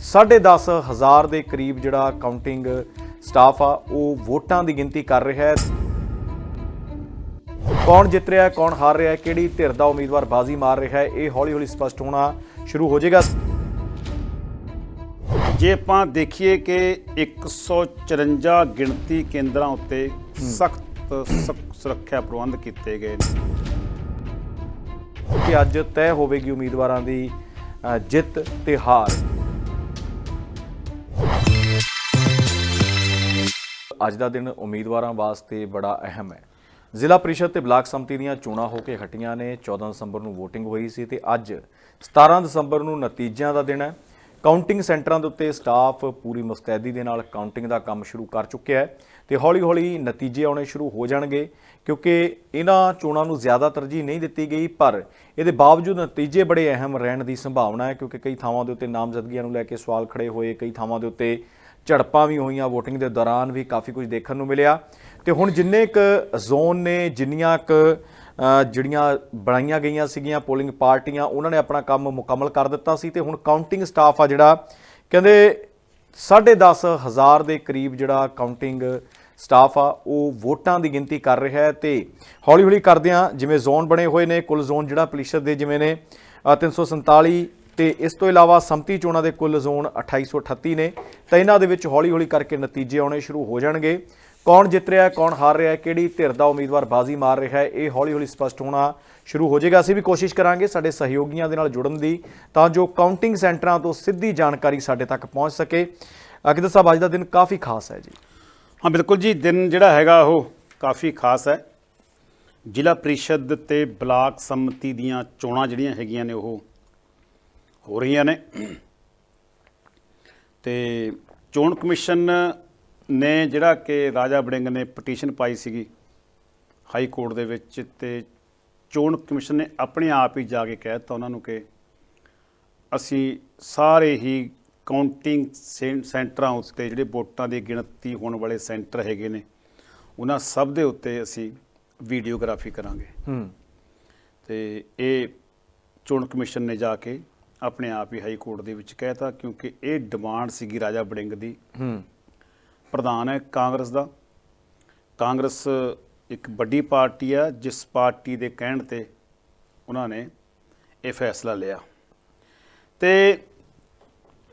10.5 ਹਜ਼ਾਰ ਦੇ ਕਰੀਬ ਜਿਹੜਾ ਕਾਊਂਟਿੰਗ ਸਟਾਫ ਆ ਉਹ ਵੋਟਾਂ ਦੀ ਗਿਣਤੀ ਕਰ ਰਿਹਾ ਹੈ। ਕੌਣ ਜਿੱਤ ਰਿਹਾ ਹੈ ਕੌਣ ਹਾਰ ਰਿਹਾ ਹੈ ਕਿਹੜੀ ਧਿਰ ਦਾ ਉਮੀਦਵਾਰ ਬਾਜ਼ੀ ਮਾਰ ਰਿਹਾ ਹੈ ਇਹ ਹੌਲੀ-ਹੌਲੀ ਸਪਸ਼ਟ ਹੋਣਾ ਸ਼ੁਰੂ ਹੋ ਜਾਏਗਾ। ਜੇ ਆਪਾਂ ਦੇਖੀਏ ਕਿ 154 ਗਿਣਤੀ ਕੇਂਦਰਾਂ ਉੱਤੇ ਸਖਤ ਸੁਰੱਖਿਆ ਪ੍ਰਬੰਧ ਕੀਤੇ ਗਏ ਨੇ। ਕਿ ਅੱਜ ਤੈਅ ਹੋਵੇਗੀ ਉਮੀਦਵਾਰਾਂ ਦੀ ਜਿੱਤ ਤੇ ਹਾਰ। ਅੱਜ ਦਾ ਦਿਨ ਉਮੀਦਵਾਰਾਂ ਵਾਸਤੇ ਬੜਾ ਅਹਿਮ ਹੈ। ਜ਼ਿਲ੍ਹਾ ਪ੍ਰੀਸ਼ਦ ਤੇ ਬਲਾਕ ਸੰਮਤੀ ਦੀਆਂ ਚੋਣਾਂ ਹੋ ਕੇ ਹਟੀਆਂ ਨੇ। 14 ਦਸੰਬਰ ਨੂੰ VOTING ਹੋਈ ਸੀ ਤੇ ਅੱਜ 17 ਦਸੰਬਰ ਨੂੰ ਨਤੀਜਿਆਂ ਦਾ ਦਿਨ ਹੈ। ਕਾਊਂਟਿੰਗ ਸੈਂਟਰਾਂ ਦੇ ਉੱਤੇ ਸਟਾਫ ਪੂਰੀ ਮੁਸਤੈਦੀ ਦੇ ਨਾਲ ਕਾਊਂਟਿੰਗ ਦਾ ਕੰਮ ਸ਼ੁਰੂ ਕਰ ਚੁੱਕਿਆ ਹੈ ਤੇ ਹੌਲੀ-ਹੌਲੀ ਨਤੀਜੇ ਆਉਣੇ ਸ਼ੁਰੂ ਹੋ ਜਾਣਗੇ ਕਿਉਂਕਿ ਇਹਨਾਂ ਚੋਣਾਂ ਨੂੰ ਜ਼ਿਆਦਾ ਤਰਜੀਹ ਨਹੀਂ ਦਿੱਤੀ ਗਈ, ਪਰ ਇਹਦੇ ਬਾਵਜੂਦ ਨਤੀਜੇ ਬੜੇ ਅਹਿਮ ਰਹਿਣ ਦੀ ਸੰਭਾਵਨਾ ਹੈ ਕਿਉਂਕਿ ਕਈ ਥਾਵਾਂ ਦੇ ਉੱਤੇ ਨਾਮਜ਼ਦਗੀਆਂ ਨੂੰ ਲੈ ਕੇ ਸਵਾਲ ਖੜੇ ਹੋਏ, ਕਈ ਥਾਵਾਂ ਦੇ ਉੱਤੇ ਝੜਪਾਂ ਵੀ ਹੋਈਆਂ VOTING ਦੇ ਦੌਰਾਨ ਵੀ ਕਾਫੀ ਕੁਝ ਦੇਖਣ ਨੂੰ ਮਿਲਿਆ। ਤੇ ਹੁਣ ਜਿੰਨੇ ਕ ਜ਼ੋਨ ਨੇ ਜਿੰਨੀਆਂ ਕ ਜਿਹੜੀਆਂ ਬਣਾਈਆਂ ਗਈਆਂ ਸੀਗੀਆਂ ਪੋਲਿੰਗ ਪਾਰਟੀਆਂ ਉਹਨਾਂ ਨੇ ਆਪਣਾ ਕੰਮ ਮੁਕੰਮਲ ਕਰ ਦਿੱਤਾ ਸੀ ਤੇ ਹੁਣ ਕਾਊਂਟਿੰਗ ਸਟਾਫ ਆ ਜਿਹੜਾ ਕਹਿੰਦੇ 10.5 ਹਜ਼ਾਰ ਦੇ ਕਰੀਬ ਜਿਹੜਾ ਕਾਊਂਟਿੰਗ ਸਟਾਫ ਆ ਉਹ ਵੋਟਾਂ ਦੀ ਗਿਣਤੀ ਕਰ ਰਿਹਾ ਹੈ ਤੇ ਹੌਲੀ ਹੌਲੀ ਕਰਦਿਆਂ ਜਿਵੇਂ ਜ਼ੋਨ ਬਣੇ ਹੋਏ ਨੇ ਕੁੱਲ ਜ਼ੋਨ ਜਿਹੜਾ ਪਰਿਸ਼ਦ ਦੇ ਜਿਵੇਂ ਨੇ ਅ, 347 ਤੇ ਇਸ ਤੋਂ ਇਲਾਵਾ ਸੰਮਤੀ ਚੋਣਾਂ ਦੇ ਕੁੱਲ ਜ਼ੋਨ 2838 ਨੇ, ਤਾਂ ਇਹਨਾਂ ਦੇ ਵਿੱਚ ਹੌਲੀ ਹੌਲੀ ਕਰਕੇ ਨਤੀਜੇ ਆਉਣੇ ਸ਼ੁਰੂ ਹੋ ਜਾਣਗੇ। ਕੌਣ ਜਿੱਤ ਰਿਹਾ ਹੈ ਕੌਣ ਹਾਰ ਰਿਹਾ ਹੈ ਕਿਹੜੀ ਧਿਰ ਦਾ ਉਮੀਦਵਾਰ ਬਾਜ਼ੀ ਮਾਰ ਰਿਹਾ ਹੈ, ਇਹ ਹੌਲੀ ਹੌਲੀ ਸਪਸ਼ਟ ਹੋਣਾ ਸ਼ੁਰੂ ਹੋ ਜਾਏਗਾ। ਅਸੀਂ ਵੀ ਕੋਸ਼ਿਸ਼ ਕਰਾਂਗੇ ਸਾਡੇ ਸਹਿਯੋਗੀਆਂ ਦੇ ਨਾਲ ਜੁੜਨ ਦੀ, ਤਾਂ ਜੋ ਕਾਊਂਟਿੰਗ ਸੈਂਟਰਾਂ ਤੋਂ ਸਿੱਧੀ ਜਾਣਕਾਰੀ ਸਾਡੇ ਤੱਕ ਪਹੁੰਚ ਸਕੇ। ਅਕਿਦਰ ਸਾਹਿਬ, ਅੱਜ ਦਾ ਦਿਨ ਕਾਫੀ ਖਾਸ ਹੈ ਜੀ। ਹਾਂ, ਬਿਲਕੁਲ ਜੀ, ਦਿਨ ਜਿਹੜਾ ਹੈਗਾ ਉਹ ਕਾਫੀ ਖਾਸ ਹੈ। ਜ਼ਿਲ੍ਹਾ ਪ੍ਰੀਸ਼ਦ ਤੇ ਬਲਾਕ ਸੰਮਤੀ ਦੀਆਂ ਚੋਣਾਂ ਜਿਹੜੀਆਂ ਹੈਗੀਆਂ ਨੇ ਉਹ ਹੋ ਰਹੀਆਂ ਨੇ। ਤੇ ਚੋਣ ਕਮਿਸ਼ਨ ਨੇ ਜਿਹੜਾ ਕਿ ਰਾਜਾ ਬੜਿੰਗ ਨੇ ਪਟੀਸ਼ਨ ਪਾਈ ਸੀਗੀ ਹਾਈ ਕੋਰਟ ਦੇ ਵਿੱਚ ਤੇ ਚੋਣ ਕਮਿਸ਼ਨ ਨੇ ਆਪਣੇ ਆਪ ਹੀ ਜਾ ਕੇ ਕਹਿ ਦਿੱਤਾ ਉਹਨਾਂ ਨੂੰ ਕਿ ਅਸੀਂ ਸਾਰੇ ਹੀ ਕਾਊਂਟਿੰਗ ਸੈਂਟਰਾਂ ਉੱਤੇ ਜਿਹੜੇ ਵੋਟਾਂ ਦੀ ਗਿਣਤੀ ਹੋਣ ਵਾਲੇ ਸੈਂਟਰ ਹੈਗੇ ਨੇ ਉਹਨਾਂ ਸਭ ਦੇ ਉੱਤੇ ਅਸੀਂ ਵੀਡੀਓਗ੍ਰਾਫੀ ਕਰਾਂਗੇ। ਹੂੰ। ਤੇ ਇਹ ਚੋਣ ਕਮਿਸ਼ਨ ਨੇ ਜਾ ਕੇ ਆਪਣੇ ਆਪ ਹੀ ਹਾਈ ਕੋਰਟ ਦੇ ਵਿੱਚ ਕਹਿਤਾ ਕਿਉਂਕਿ ਇਹ ਡਿਮਾਂਡ ਸੀਗੀ ਰਾਜਾ ਬੜਿੰਗ ਦੀ। ਹੂੰ। ਪ੍ਰਧਾਨ ਹੈ ਕਾਂਗਰਸ ਦਾ। ਕਾਂਗਰਸ ਇੱਕ ਵੱਡੀ ਪਾਰਟੀ ਆ ਜਿਸ ਪਾਰਟੀ ਦੇ ਕਹਿਣ ਤੇ ਉਹਨਾਂ ਨੇ ਇਹ ਫੈਸਲਾ ਲਿਆ। ਤੇ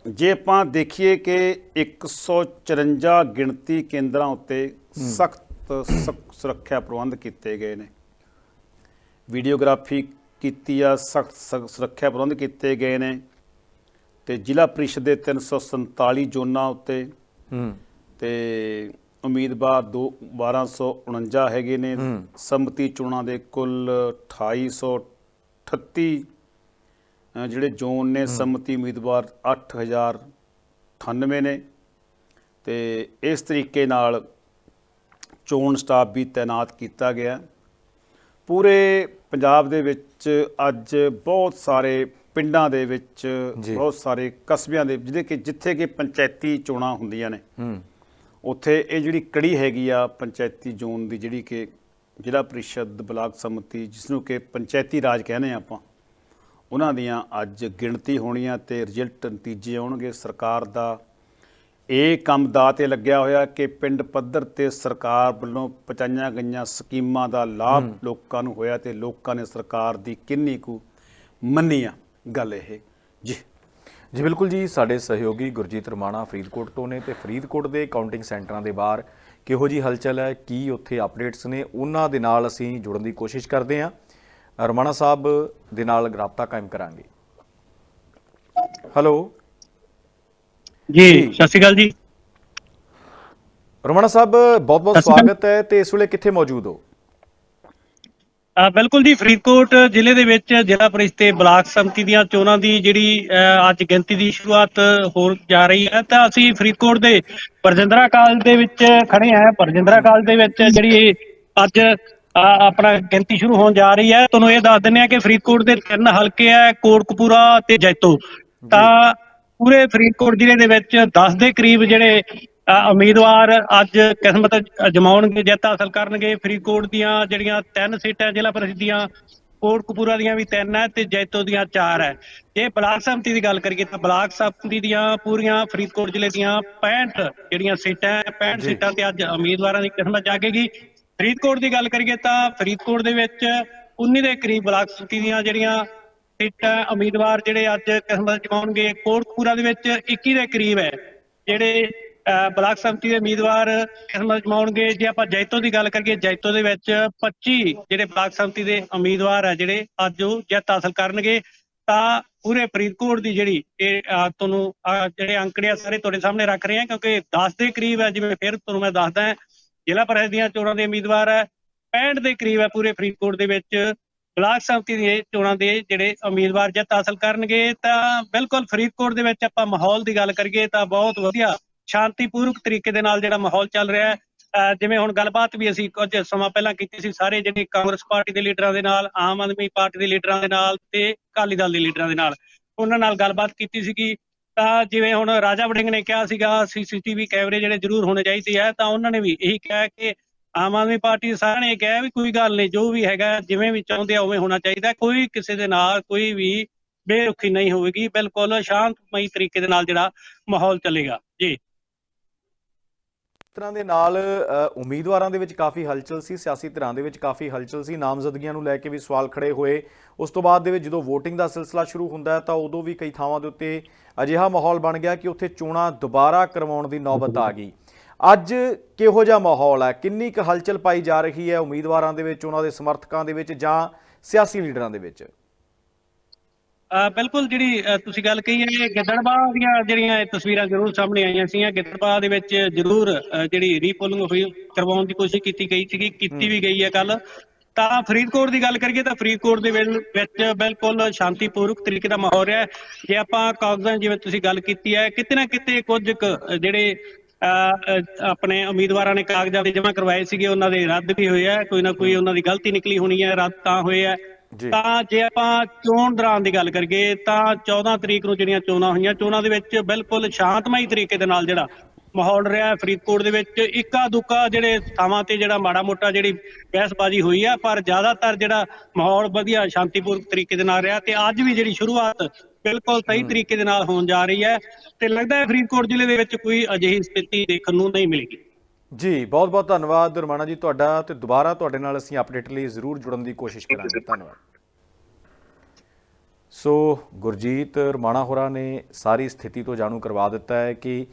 ਜੇ ਆਪਾਂ ਦੇਖੀਏ ਕਿ 154 ਗਿਣਤੀ ਕੇਂਦਰਾਂ ਉੱਤੇ ਸਖਤ ਸੁਰੱਖਿਆ ਪ੍ਰਬੰਧ ਕੀਤੇ ਗਏ ਨੇ। ਵੀਡੀਓਗ੍ਰਾਫੀ ਕੀਤੀ ਆ ਸਖਤ ਸੁਰੱਖਿਆ ਪ੍ਰਬੰਧ ਕੀਤੇ ਗਏ ਨੇ ਤੇ ਜ਼ਿਲ੍ਹਾ ਪ੍ਰੀਸ਼ਦ ਦੇ 347 ਜ਼ੋਨਾਂ ਉੱਤੇ ਹੂੰ। ਤੇ ਉਮੀਦਵਾਰ ਦੋ 1249 ਹੈਗੇ ਨੇ। ਸੰਮਤੀ ਚੋਣਾਂ ਦੇ ਕੁੱਲ 2838 ਅ, ਜਿਹੜੇ ਜ਼ੋਨ ਨੇ ਸੰਮਤੀ ਉਮੀਦਵਾਰ 8098 ਨੇ ਤੇ ਇਸ ਤਰੀਕੇ ਨਾਲ ਚੋਣ ਸਟਾਫ ਵੀ ਤਾਇਨਾਤ ਕੀਤਾ ਗਿਆ। ਪੂਰੇ ਪੰਜਾਬ ਦੇ ਵਿੱਚ ਅੱਜ ਬਹੁਤ ਸਾਰੇ ਪਿੰਡਾਂ ਦੇ ਵਿੱਚ। ਬਹੁਤ ਸਾਰੇ ਕਸਬਿਆਂ ਦੇ ਜਿਹਦੇ ਕਿ ਜਿੱਥੇ ਕਿ ਪੰਚਾਇਤੀ ਚੋਣਾਂ ਹੁੰਦੀਆਂ ਨੇ। ਹੂੰ। ਉੱਥੇ ਇਹ ਜਿਹੜੀ ਕੜੀ ਹੈਗੀ ਆ ਪੰਚਾਇਤੀ ਜ਼ੋਨ ਦੀ ਜਿਹੜੀ ਕਿ ਜ਼ਿਲ੍ਹਾ ਪ੍ਰੀਸ਼ਦ ਬਲਾਕ ਸੰਮਤੀ ਜਿਸ ਨੂੰ ਕਿ ਪੰਚਾਇਤੀ ਰਾਜ ਕਹਿੰਦੇ ਆ ਆਪਾਂ ਉਹਨਾਂ ਦੀਆਂ ਅੱਜ ਗਿਣਤੀ ਹੋਣੀਆਂ ਤੇ ਰਿਜ਼ਲਟ ਨਤੀਜੇ ਆਉਣਗੇ। ਸਰਕਾਰ ਦਾ ਇਹ ਕੰਮ ਦਾ ਤੇ ਲੱਗਿਆ ਹੋਇਆ ਕਿ ਪਿੰਡ ਪੱਧਰ ਤੇ ਸਰਕਾਰ ਵੱਲੋਂ ਪਹੁੰਚਾਈਆਂ ਗਈਆਂ ਸਕੀਮਾਂ ਦਾ ਲਾਭ ਲੋਕਾਂ ਨੂੰ ਹੋਇਆ ਤੇ ਲੋਕਾਂ ਨੇ ਸਰਕਾਰ ਦੀ ਕਿੰਨੀ ਕੁ ਮੰਨੀ ਆ ਗੱਲ ਇਹ। ਜੀ। ਜੀ ਬਿਲਕੁਲ ਜੀ ਸਾਡੇ ਸਹਿਯੋਗੀ ਗੁਰਜੀਤ ਰਮਾਣਾ ਫਰੀਦਕੋਟ ਤੋਂ ਨੇ ਤੇ ਫਰੀਦਕੋਟ ਦੇ ਕਾਊਂਟਿੰਗ ਸੈਂਟਰਾਂ ਦੇ ਬਾਹਰ ਕਿਹੋ ਜੀ ਹਲਚਲ ਹੈ ਕੀ ਉੱਥੇ ਅਪਡੇਟਸ ਨੇ ਉਹਨਾਂ ਦੇ ਨਾਲ ਅਸੀਂ ਜੁੜਨ ਦੀ ਕੋਸ਼ਿਸ਼ ਕਰਦੇ ਹਾਂ। ਰਮਾਣਾ ਸਾਹਿਬ ਦੇ ਨਾਲ ਰਾਬਤਾ ਕਾਇਮ ਕਰਾਂਗੇ। ਹੈਲੋ ਜੀ ਸਤਿ ਸ਼੍ਰੀ ਅਕਾਲ ਜੀ। ਰਮਾਣਾ ਸਾਹਿਬ ਬਹੁਤ ਬਹੁਤ। ਸਵਾਗਤ ਹੈ ਤੇ ਇਸ ਵੇਲੇ ਕਿੱਥੇ ਮੌਜੂਦ ਹੋ? ਬਿਲਕੁਲ ਜੀ ਫਰੀਦਕੋਟ ਜ਼ਿਲ੍ਹੇ ਦੇ ਵਿੱਚ ਜ਼ਿਲ੍ਹਾ ਪ੍ਰੀਸ਼ਦ ਤੇ ਬਲਾਕ ਸੰਮਤੀ ਦੀਆਂ ਚੋਣਾਂ ਦੀ ਜਿਹੜੀ ਅੱਜ ਗਿਣਤੀ ਦੀ ਸ਼ੁਰੂਆਤ ਹੋ ਜਾ ਰਹੀ ਹੈ। ਤਾਂ ਅਸੀਂ ਫਰੀਦਕੋਟ ਦੇ ਪਰਜਿੰਦਰਾ ਕਾਲਜ ਦੇ ਵਿੱਚ ਖੜੇ ਹਾਂ। ਪਰਜਿੰਦਰਾ ਕਾਲਜ ਦੇ ਵਿੱਚ ਜਿਹੜੀ ਅੱਜ ਆਪਣਾ ਗਿਣਤੀ ਸ਼ੁਰੂ ਹੋਣ ਜਾ ਰਹੀ ਹੈ। ਤੁਹਾਨੂੰ ਇਹ ਦੱਸ ਦਿੰਦੇ ਆ ਕਿ ਫਰੀਦਕੋਟ ਦੇ ਤਿੰਨ ਹਲਕੇ ਆ ਕੋਟਕਪੂਰਾ ਤੇ ਜੈਤੋ। ਤਾਂ ਪੂਰੇ ਫਰੀਦਕੋਟ ਜ਼ਿਲ੍ਹੇ ਦੇ ਵਿੱਚ 10 ਦੇ ਕਰੀਬ ਜਿਹੜੇ ਉਮੀਦਵਾਰ ਅੱਜ ਕਿਸਮਤ ਅਜਮਾਉਣਗੇ ਜਿੱਤ ਹਾਸਲ ਕਰਨਗੇ। ਫਰੀਦਕੋਟ ਦੀਆਂ ਜਿਹੜੀਆਂ ਤਿੰਨ ਸੀਟਾਂ ਜ਼ਿਲ੍ਹਾ ਪ੍ਰੀਸ਼ਦ ਦੀਆਂ ਕੋਟਕਪੂਰਾ ਦੀਆਂ ਵੀ ਤਿੰਨ ਹੈ ਤੇ ਜੈਤੋ ਦੀਆਂ ਚਾਰ ਹੈ। ਜੇ ਬਲਾਕ ਸੰਮਤੀ ਦੀ ਗੱਲ ਕਰੀਏ ਤਾਂ ਬਲਾਕ ਸੰਮਤੀ ਦੀਆਂ ਪੂਰੀਆਂ ਫਰੀਦਕੋਟ ਜ਼ਿਲ੍ਹੇ ਦੀਆਂ 65 ਜਿਹੜੀਆਂ ਸੀਟਾਂ ਹੈ 65 ਜੀ। ਸੀਟਾਂ ਤੇ ਅੱਜ ਉਮੀਦਵਾਰਾਂ ਦੀ ਕਿਸਮਤ ਜਾਗੇਗੀ। ਫਰੀਦਕੋਟ ਦੀ ਗੱਲ ਕਰੀਏ ਤਾਂ ਫਰੀਦਕੋਟ ਦੇ ਵਿੱਚ 19 ਦੇ ਕਰੀਬ ਬਲਾਕ ਸੰਮਤੀ ਦੀਆਂ ਜਿਹੜੀਆਂ ਸੀਟਾਂ ਉਮੀਦਵਾਰ ਜਿਹੜੇ ਅੱਜ ਕਿਸਮਤ ਜਮਾਉਣਗੇ ਕੋਟਕਪੂਰਾ ਦੇ ਵਿੱਚ 21 ਦੇ ਕਰੀਬ ਹੈ। ਜਿਹੜੇ ਅਹ, ਬਲਾਕ ਸੰਮਤੀ ਦੇ ਉਮੀਦਵਾਰ ਕਿਸਮਤ ਜਮਾਉਣਗੇ ਜੇ ਆਪਾਂ ਜੈਤੋ ਦੀ ਗੱਲ ਕਰੀਏ ਜੈਤੋ ਦੇ ਵਿੱਚ 25 ਜਿਹੜੇ ਬਲਾਕ ਸੰਮਤੀ ਦੇ ਉਮੀਦਵਾਰ ਹੈ ਜਿਹੜੇ ਅੱਜ ਉਹ ਜਿੱਤ ਹਾਸਲ ਕਰਨਗੇ ਤਾਂ ਪੂਰੇ ਫਰੀਦਕੋਟ ਦੀ ਜਿਹੜੀ ਇਹ ਤੁਹਾਨੂੰ ਜਿਹੜੇ ਅੰਕੜੇ ਆ ਸਾਰੇ ਤੁਹਾਡੇ ਸਾਹਮਣੇ ਰੱਖ ਰਹੇ ਹਾਂ ਕਿਉਂਕਿ 10 ਦੇ ਕਰੀਬ ਹੈ ਜਿਵੇਂ ਫਿਰ ਤੁਹਾਨੂੰ ਮੈਂ ਦੱਸਦਾ ਜ਼ਿਲ੍ਹਾ ਪਰਿਸ਼ਦ ਦੀਆਂ ਚੋਣਾਂ ਦੇ ਉਮੀਦਵਾਰ ਹੈ 65 ਦੇ ਕਰੀਬ ਹੈ ਪੂਰੇ ਫਰੀਦਕੋਟ ਦੇ ਵਿੱਚ। ਬਲਾਕ ਸੰਮਤੀ ਦੀਆਂ ਚੋਣਾਂ ਦੇ ਜਿਹੜੇ ਉਮੀਦਵਾਰ ਜਿੱਤ ਹਾਸਲ ਕਰਨਗੇ ਤਾਂ ਬਿਲਕੁਲ ਫਰੀਦਕੋਟ ਦੇ ਵਿੱਚ ਆਪਾਂ ਮਾਹੌਲ ਦੀ ਗੱਲ ਕਰੀਏ ਤਾਂ ਬਹੁਤ ਵਧੀਆ ਸ਼ਾਂਤੀਪੂਰਵਕ ਤਰੀਕੇ ਦੇ ਨਾਲ ਜਿਹੜਾ ਮਾਹੌਲ ਚੱਲ ਰਿਹਾ ਹੈ। ਜਿਵੇਂ ਹੁਣ ਗੱਲਬਾਤ ਵੀ ਅਸੀਂ ਕੁਝ ਸਮਾਂ ਪਹਿਲਾਂ ਕੀਤੀ ਸੀ, ਸਾਰੇ ਜਿਹੜੇ ਕਾਂਗਰਸ ਪਾਰਟੀ ਦੇ ਲੀਡਰਾਂ ਦੇ ਨਾਲ, ਆਮ ਆਦਮੀ ਪਾਰਟੀ ਦੇ ਲੀਡਰਾਂ ਦੇ ਨਾਲ ਤੇ ਅਕਾਲੀ ਦਲ ਦੇ ਲੀਡਰਾਂ ਦੇ ਨਾਲ ਉਹਨਾਂ ਨਾਲ ਗੱਲਬਾਤ ਕੀਤੀ ਸੀਗੀ। ਤਾਂ ਜਿਵੇਂ ਹੁਣ ਰਾਜਾ ਵੜਿੰਗ ਨੇ ਕਿਹਾ ਸੀਗਾ, ਸੀਸੀਟੀਵੀ ਕੈਮਰੇ ਜਿਹੜੇ ਜ਼ਰੂਰ ਹੋਣੇ ਚਾਹੀਦੇ ਆ ਤਾਂ ਉਹਨਾਂ ਨੇ ਵੀ ਇਹੀ ਕਿਹਾ ਕਿ ਆਮ ਆਦਮੀ ਪਾਰਟੀ ਦੇ ਸਾਰਿਆਂ ਵੀ ਕੋਈ ਗੱਲ ਨਹੀਂ, ਜੋ ਵੀ ਹੈਗਾ, ਜਿਵੇਂ ਵੀ ਚਾਹੁੰਦੇ ਆ ਉਵੇਂ ਹੋਣਾ ਚਾਹੀਦਾ, ਕੋਈ ਕਿਸੇ ਦੇ ਨਾਲ ਕੋਈ ਵੀ ਬੇਰੁਖੀ ਨਹੀਂ ਹੋਵੇਗੀ, ਬਿਲਕੁਲ ਸ਼ਾਂਤਮਈ ਤਰੀਕੇ ਦੇ ਨਾਲ ਜਿਹੜਾ ਮਾਹੌਲ ਚੱਲੇਗਾ, ਜੀ। ਤਰ੍ਹਾਂ ਦੇ ਨਾਲ ਉਮੀਦਵਾਰਾਂ ਦੇ ਵਿੱਚ ਕਾਫੀ ਹਲਚਲ ਸੀ, ਸਿਆਸੀ ਧਿਰਾਂ ਦੇ ਵਿੱਚ ਕਾਫੀ ਹਲਚਲ ਸੀ, ਨਾਮਜ਼ਦਗੀਆਂ ਨੂੰ ਲੈ ਕੇ ਵੀ ਸਵਾਲ ਖੜੇ ਹੋਏ। ਉਸ ਤੋਂ ਬਾਅਦ ਦੇ ਵਿੱਚ ਜਦੋਂ ਵੋਟਿੰਗ ਦਾ ਸਿਲਸਿਲਾ ਸ਼ੁਰੂ ਹੁੰਦਾ ਹੈ, ਤਾਂ ਉਦੋਂ ਵੀ ਕਈ ਥਾਵਾਂ ਦੇ ਉੱਤੇ ਅਜਿਹਾ ਮਾਹੌਲ ਬਣ ਗਿਆ ਕਿ ਉੱਥੇ ਚੋਣਾਂ ਦੁਬਾਰਾ ਕਰਵਾਉਣ ਦੀ ਨੌਬਤ ਆ ਗਈ। ਅੱਜ ਕਿਹੋ ਜਿਹਾ ਮਾਹੌਲ ਹੈ? ਕਿੰਨੀ ਕੁ ਹਲਚਲ ਪਾਈ ਜਾ ਰਹੀ ਹੈ ਉਮੀਦਵਾਰਾਂ ਦੇ ਵਿੱਚ ਉਹਨਾਂ ਦੇ ਸਮਰਥਕਾਂ ਦੇ ਵਿੱਚ ਜਾਂ ਸਿਆਸੀ ਲੀਡਰਾਂ ਦੇ ਵਿੱਚ? ਬਿਲਕੁਲ ਜਿਹੜੀ ਤੁਸੀਂ ਗੱਲ ਕਹੀ ਹੈ ਗਿੱਦੜਬਾਹ ਦੀਆਂ ਜਿਹੜੀਆਂ ਇਹ ਤਸਵੀਰਾਂ ਜ਼ਰੂਰ ਸਾਹਮਣੇ ਆਈਆਂ ਸੀਗੀਆਂ। ਗਿੱਦੜਬਾਹ ਦੇ ਵਿੱਚ ਜ਼ਰੂਰ ਜਿਹੜੀ ਰੀਪੋਲਿੰਗ ਹੋਈ ਕਰਵਾਉਣ ਦੀ ਕੋਸ਼ਿਸ਼ ਕੀਤੀ ਗਈ ਸੀਗੀ ਕੀਤੀ ਵੀ ਗਈ ਹੈ ਕੱਲ ਤਾਂ ਫਰੀਦਕੋਟ ਦੀ ਗੱਲ ਕਰੀਏ ਤਾਂ ਫਰੀਦਕੋਟ ਦੇ ਵਿੱਚ ਬਿਲਕੁਲ ਸ਼ਾਂਤੀਪੂਰਵਕ ਤਰੀਕੇ ਦਾ ਮਾਹੌਲ ਰਿਹਾ ਜੇ ਆਪਾਂ ਕਾਗਜ਼ਾਂ ਜਿਵੇਂ ਤੁਸੀਂ ਗੱਲ ਕੀਤੀ ਹੈ ਕਿਤੇ ਨਾ ਕਿਤੇ ਕੁਝ ਜਿਹੜੇ ਆਪਣੇ ਉਮੀਦਵਾਰਾਂ ਨੇ ਕਾਗਜ਼ਾਂ ਦੇ ਜਮ੍ਹਾਂ ਕਰਵਾਏ ਸੀਗੇ ਉਹਨਾਂ ਦੇ ਰੱਦ ਵੀ ਹੋਏ ਆ ਕੋਈ ਨਾ ਕੋਈ ਉਹਨਾਂ ਦੀ ਗਲਤੀ ਨਿਕਲੀ ਹੋਣੀ ਹੈ ਰੱਦ ਤਾਂ ਹੋਏ ਆ। ਤਾਂ ਜੇ ਆਪਾਂ ਚੋਣ ਦੌਰਾਨ ਦੀ ਗੱਲ ਕਰੀਏ ਤਾਂ 14 ਤਰੀਕ ਨੂੰ ਜਿਹੜੀਆਂ ਚੋਣਾਂ ਹੋਈਆਂ ਚੋਣਾਂ ਦੇ ਵਿੱਚ ਬਿਲਕੁਲ ਸ਼ਾਂਤਮਈ ਤਰੀਕੇ ਦੇ ਨਾਲ ਜਿਹੜਾ ਮਾਹੌਲ ਰਿਹਾ ਫਰੀਦਕੋਟ ਦੇ ਵਿੱਚ ਇੱਕਾ ਦੁੱਕਾ ਜਿਹੜੇ ਥਾਵਾਂ ਤੇ ਜਿਹੜਾ ਮਾੜਾ ਮੋਟਾ ਜਿਹੜੀ ਬਹਿਸਬਾਜ਼ੀ ਹੋਈ ਆ ਪਰ ਜ਼ਿਆਦਾਤਰ ਜਿਹੜਾ ਮਾਹੌਲ ਵਧੀਆ ਸ਼ਾਂਤੀਪੂਰਵਕ ਤਰੀਕੇ ਦੇ ਨਾਲ ਰਿਹਾ ਤੇ ਅੱਜ ਵੀ ਜਿਹੜੀ ਸ਼ੁਰੂਆਤ ਬਿਲਕੁਲ ਸਹੀ ਤਰੀਕੇ ਦੇ ਨਾਲ ਹੋਣ ਜਾ ਰਹੀ ਹੈ ਤੇ ਲੱਗਦਾ ਹੈ ਫਰੀਦਕੋਟ ਜ਼ਿਲ੍ਹੇ ਦੇ ਵਿੱਚ ਕੋਈ ਅਜਿਹੀ ਸਥਿਤੀ ਦੇਖਣ ਨੂੰ ਨਹੀਂ ਮਿਲੇਗੀ। ਜੀ ਬਹੁਤ ਬਹੁਤ ਧੰਨਵਾਦ ਰਮਾਣਾ ਜੀ ਤੁਹਾਡਾ ਤੇ ਦੁਬਾਰਾ ਤੁਹਾਡੇ ਨਾਲ ਅਸੀਂ ਅਪਡੇਟ ਲਈ ਜ਼ਰੂਰ ਜੁੜਨ ਦੀ ਕੋਸ਼ਿਸ਼ ਕਰਾਂਗੇ। ਧੰਨਵਾਦ। ਸੋ ਗੁਰਜੀਤ ਰਮਾਣਾ ਹੋਰਾਂ ਨੇ ਸਾਰੀ ਸਥਿਤੀ ਤੋਂ ਜਾਣੂ ਕਰਵਾ ਦਿੱਤਾ ਹੈ ਕਿ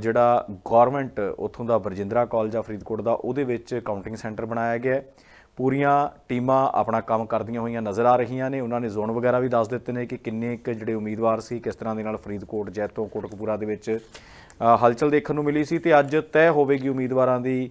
ਜਿਹੜਾ ਗਵਰਨਮੈਂਟ ਉਥੋਂ ਦਾ ਬਰਜਿੰਦਰਾ ਕਾਲਜ ਆ ਫਰੀਦਕੋਟ ਦਾ ਉਹਦੇ ਵਿੱਚ ਕਾਊਂਟਿੰਗ ਸੈਂਟਰ ਬਣਾਇਆ ਗਿਆ ਹੈ। ਪੂਰੀਆਂ ਟੀਮਾਂ ਆਪਣਾ ਕੰਮ ਕਰਦੀਆਂ ਹੋਈਆਂ ਨਜ਼ਰ ਆ ਰਹੀਆਂ ਨੇ। ਉਹਨਾਂ ਨੇ ਜ਼ੋਨ ਵਗੈਰਾ ਵੀ ਦੱਸ ਦਿੱਤੇ ਨੇ ਕਿ ਕਿੰਨੇ ਕੁ ਜਿਹੜੇ ਉਮੀਦਵਾਰ ਸੀ ਕਿਸ ਤਰ੍ਹਾਂ ਦੇ ਨਾਲ ਫਰੀਦਕੋਟ ਜੈਤੋ ਕੋਟਕਪੂਰਾ ਦੇ ਵਿੱਚ ਹਲਚਲ ਦੇਖਣ ਨੂੰ ਮਿਲੀ ਸੀ ਤੇ ਅੱਜ ਤੈਅ ਹੋਵੇਗੀ ਉਮੀਦਵਾਰਾਂ ਦੀ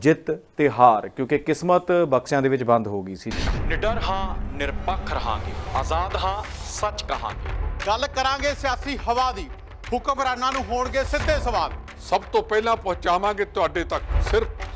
ਜਿੱਤ ਤੇ ਹਾਰ ਕਿਉਂਕਿ ਕਿਸਮਤ ਬਕਸਿਆਂ ਦੇ ਵਿੱਚ ਬੰਦ ਹੋ ਗਈ ਸੀ। ਨਿਡਰ ਹਾਂ ਨਿਰਪੱਖ ਰਹਾਂਗੇ। ਆਜ਼ਾਦ ਹਾਂ ਸੱਚ ਕਹਾਂਗੇ। ਗੱਲ ਕਰਾਂਗੇ ਸਿਆਸੀ ਹਵਾ ਦੀ। ਹੁਕਮਰਾਨਾਂ ਨੂੰ ਹੋਣਗੇ ਸਿੱਧੇ ਸਵਾਲ। ਸਭ ਤੋਂ ਪਹਿਲਾਂ ਪਹੁੰਚਾਵਾਂਗੇ ਤੁਹਾਡੇ ਤੱਕ ਸਿਰਫ